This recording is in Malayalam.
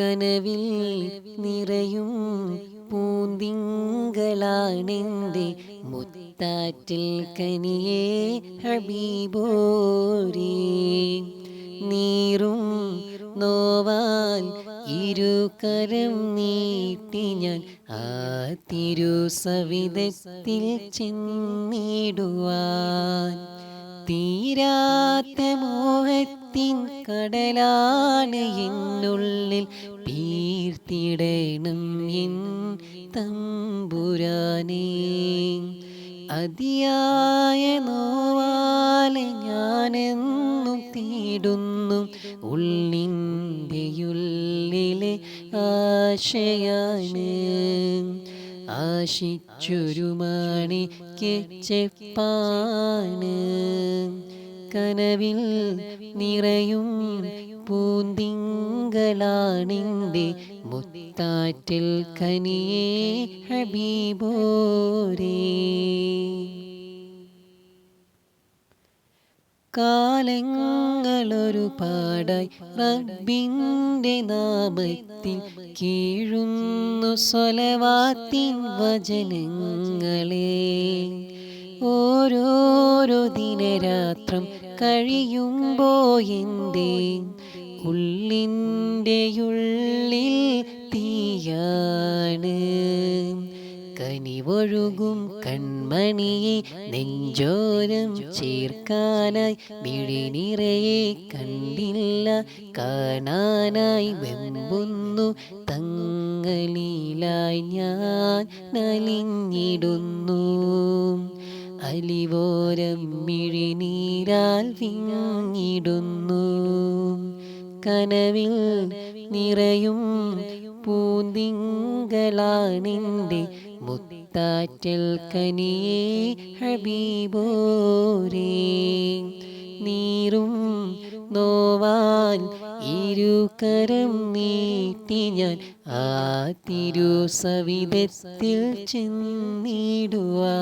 കനവിൽ നിറയും പൂന്തിങ്കളാണെന്റെ മുത്താറ്റിൽ കനിയേ ഹബീബോരേ. നീറും നോവാൻ ഇരുകരം നീട്ടി ഞാൻ ആ തിരുസവിധത്തിൽ ചെന്നിടുവാൻ. തീരാത്ത മോഹത്തിൻ കടലാണ് എന്നുള്ളിൽ പീർത്തിടണം എൻ തമ്പുരാനേ. അതിയായ നോവാലെ ഞാനെന്നും തീടുന്നു ഉള്ളിന്റെയുള്ളിലെ ആശയാണ്. ആശിച്ചൊരു മണിക്ക് ചെപ്പാണ്. കനവിൽ നിറയും പൂന്തിങ്കളാണിന്റെ മുത്താറ്റിൽ കനിയേ ഹബീബോരേ. കാലങ്ങളൊരു പാടായി റബ്ബിന്റെ നാമത്തിൽ കീഴുന്നു സ്വലവാത്തിൻ വചനങ്ങളെ. ഓരോരോ ദിനരാത്രം കഴിയുമ്പോ എന്തേ ഉള്ളിന്റെ ഉള്ളിൽ തീയാണ്. കനിവൊഴുകും കൺമണിയെ നെഞ്ചോരം ചേർക്കാനായി മിഴിനിറയെ കണ്ടില്ല. കാണാനായി വെമ്പുന്നു തങ്ങളിലായി ഞാൻ നലിഞ്ഞിടുന്നു. അലിവോരം മിഴിനീരാൽ വിങ്ങിടുന്നു. കനവിൽ നിറയും പൂന്തിങ്കളാണിന്റെ മുത്താറ്റൽ കനിയേ ഹബീബോരേ. നീറും നോവാൻ ഇരുകരം നീട്ടി ഞാൻ ആ തിരു സവിധത്തിൽ ചെന്നിടുവാ